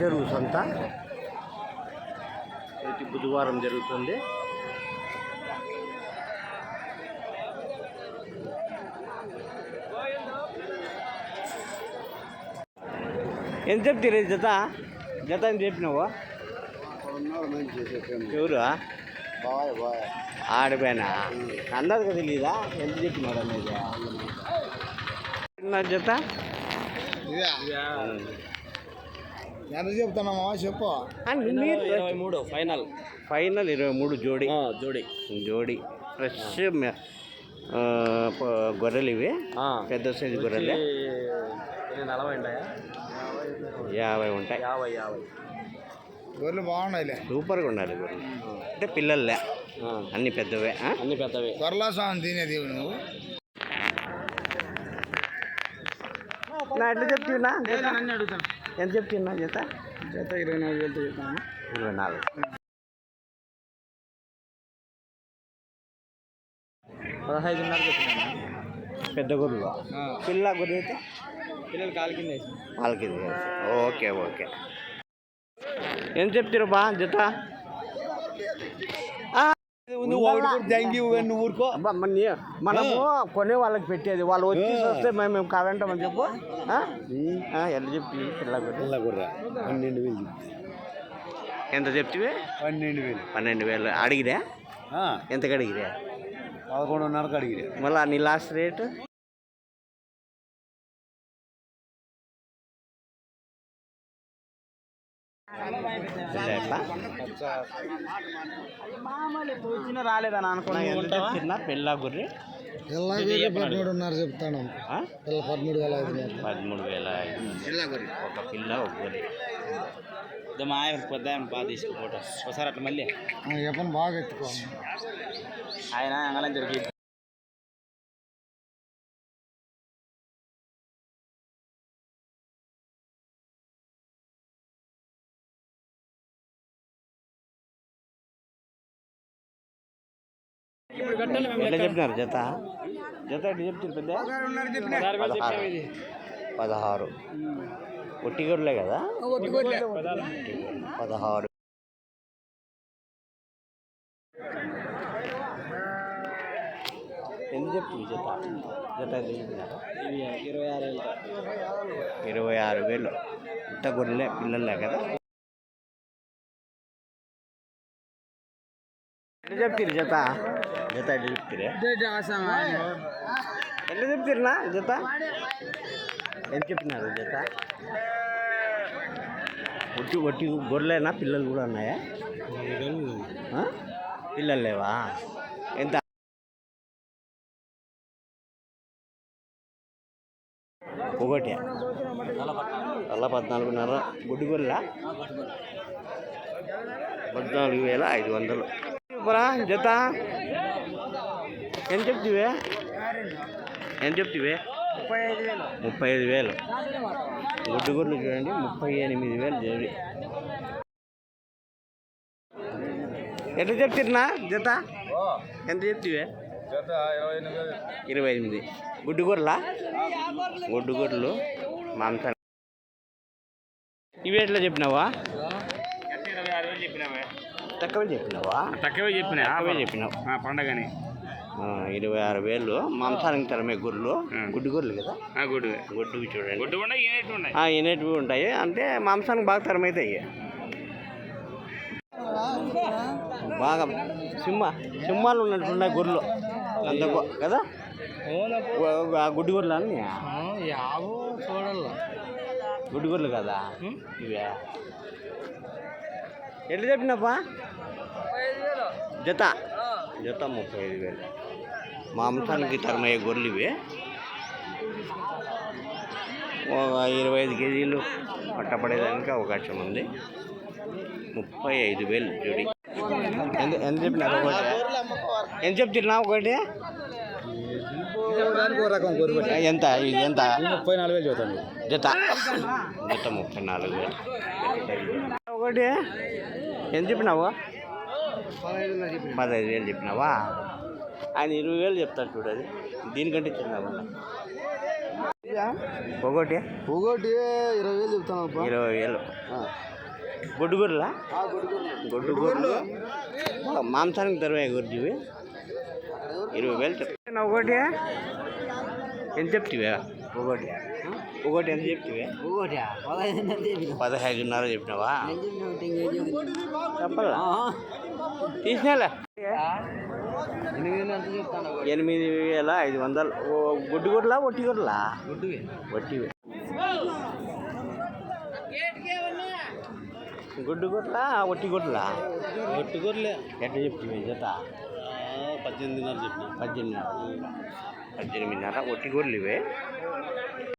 చెరువు సొంత. ప్రతి బుధవారం జరుగుతుంది. ఎంత చెప్తారు జత? జత ఎంత చెప్పినావు? ఎవరు? బాయ్ బాయ్ ఆడిపోయినా అందరికి తెలీదా? ఎంత చెప్పినాడు అనేది? నా జత ఎంత చెప్తున్నామా చెప్పు. ఇరవై మూడు ఫైనల్. ఫైనల్ ఇరవై మూడు జోడి. జోడి. జోడి. ఫ్రెష్ గొర్రెలు ఇవి. పెద్ద సైజు గొర్రెలే. నలభై ఉంటాయా? యాభై ఉంటాయి. యాభై యాభై. గొర్రెలు బాగున్నాయిలే. సూపర్గా ఉండాలి గొర్రెలు. అంటే పిల్లలే. అన్ని పెద్దవే ఆ? అన్ని పెద్దవి. గొర్రెల స్వామి తినేది నువ్వు. నా ఎట్లా చెప్తున్నా? అడుగుతాను. ఎంత చెప్తున్నా జత? జత ఇరవై నాలుగు వేలతో చెప్తాను. ఇరవై నాలుగు. పదహైదున్నర చెప్తున్నాను పెద్ద గొర్రెలు పిల్ల గొర్రె అయితే? పిల్లలు కాలు కింద ఇది తెలుసు. Okay okay. ఏం చెప్తారు బా జత? నువ్వు ఊరుకో. అబ్బా, మన నీ- మనము కొనే వాళ్ళకి పెట్టేది. వాళ్ళు వచ్చి వస్తే మేము మేము కాదంటామని చెప్పు. గొర్రె గొర్రె పన్నెండు వేలు ఎంత చెప్తివి? పన్నెండు వేలు. పన్నెండు వేలు. అడిగిరా? ఎంతకు అడిగిరా? పదకొండున్నరకు అడిగిరే. మళ్ళీ నీ లాస్ట్ రేటు వచ్చినా రాలేదని అనుకున్నా చిన్న పిల్ల గుర్రి? పిల్ల గొర్రె పదమూడున్నర చెప్తాను? పిల్ల పదమూడు వేల ఐదు. పదమూడు వేల ఐదు. ఒక పిల్ల ఒక గొర్రె. మా ఆయన పెద్ద ఆయన బాగా తీసుకుపోవటం ఒకసారి అట్లా మళ్ళీ. ఆ, చెప్పని బాగా ఎత్తుకో ఆయన అంగళం తిరిగి ఎట్లా చెప్పినారు? జత? జత ఎట్లా చెప్తారు పెద్ద? పదహారు పదహారు. ఒట్టి గొర్రెలే కదా? పదహారు. ఎంత చెప్తుంది జత? జత ఎంత ఇరవై ఆరు వేలు ఇరవై ఆరు వేలు. ఇంత గొర్రెలే పిల్లలే కదా? ఎట్లా చెప్తారు జత? జత ఎట్లా చెప్తారే? ఎట్లా చెప్తారునా జత? ఎంత చెప్పినారు జత? ఒట్టి ఒట్టి గొర్రెలేనా? పిల్లలు కూడా ఉన్నాయా? పిల్లలు లేవా? ఎంత? ఒకటి. అలా పద్నాలుగున్నర. గుడ్డి గొర్రెల? పద్నాలుగు వేల ఐదు వందలు. జత? ఎంత చెప్తివే? ఎంత చెప్తివే? ముప్పై ఐదు వేలు. ముప్పై ఐదు వేలు గుడ్డు గుడ్లు చూడండి ముప్పై ఎనిమిది వేలు జోడి ఎట్లా చెప్తున్నా జత? ఎంత చెప్తివే? ఇరవై ఎనిమిది. గుడ్డు గొర్రెలా గుడ్డు గొర్రెలు మాంసం. ఇవి ఎట్లా చెప్పినావా? తక్కువే చెప్పినావా? తక్కువే చెప్పినా? తక్కువే చెప్పినావు. పండగని. ఇరవై ఆరు వేలు మాంసానికి తరమే గొర్రెలు గుడ్డు గొర్రెలు కదా? గుడ్డు. గుడ్డువి చూడండి. గుడ్డు కూడా ఈనేటి ఉన్నాయి. ఆ, ఎనేటివి ఉంటాయి. అంటే మాంసానికి బాగా తరమవుతాయి బాగా సింహ సింహాలు ఉన్నట్టున్నాయి గొర్రెలు అంత కదా? గుడ్డి గొర్రెలు అన్నీ? చూడాల గుడ్డి గొర్రెలు కదా? ఇవే. ఎట్లా చెప్పినప్పా జత. జత ముప్పై ఐదు వేలు. మాంసానికి తరమయ్యే గొర్రెలు ఇవి. ఒక ఇరవై ఐదు కేజీలు పట్టపడేదానికి అవకాశం ఉంది. ముప్పై ఐదు వేలు జోడి. ఎంత ఎంత చెప్పినారు ఒకటి ఎంత చెప్తున్నా ఒకటి ఎంత? ఇది ఎంత? ముప్పై నాలుగు వేలు చదువుతాను జత. జత ముప్పై నాలుగు వేలు. ఒకటి ఎంత చెప్పినావు? పదహైదు వేలు చెప్పినావా? ఆయన ఇరవై వేలు చెప్తాడు చూడు అది. దీనికంటే చిన్నగా ఒకటి ఒకటి ఇరవై వేలు చెప్తాను ఇరవై వేలు. గుడ్డు గొర్రెలా గుడ్డు గొర్రెలు మాంసానికి తరువాయి గుర్జువి ఇరవై వేలు చెప్తాను ఒకటి? ఎంత చెప్తివే? ఒకటి ఒకటి ఎంత చెప్తివే? పదహైదున్నర చెప్పినావా? చెప్పాలా తీసినాలే. ఎనిమిది వేల ఐదు వందలు. గుడ్డు గొడ్లా ఒట్టి గొడ్లా? ఒట్టివి గుడ్డు గొడ్లా ఒట్టి గొడ్లా? ఒట్టి గొర్రెలే ఎట్లా చెప్తివి? జత? పద్దెనిమిదిన్నర చెప్పిన. పద్దెనిమిదిన్నర. పద్దెనిమిదిన్నర ఒట్టి గొడ్లు ఇవే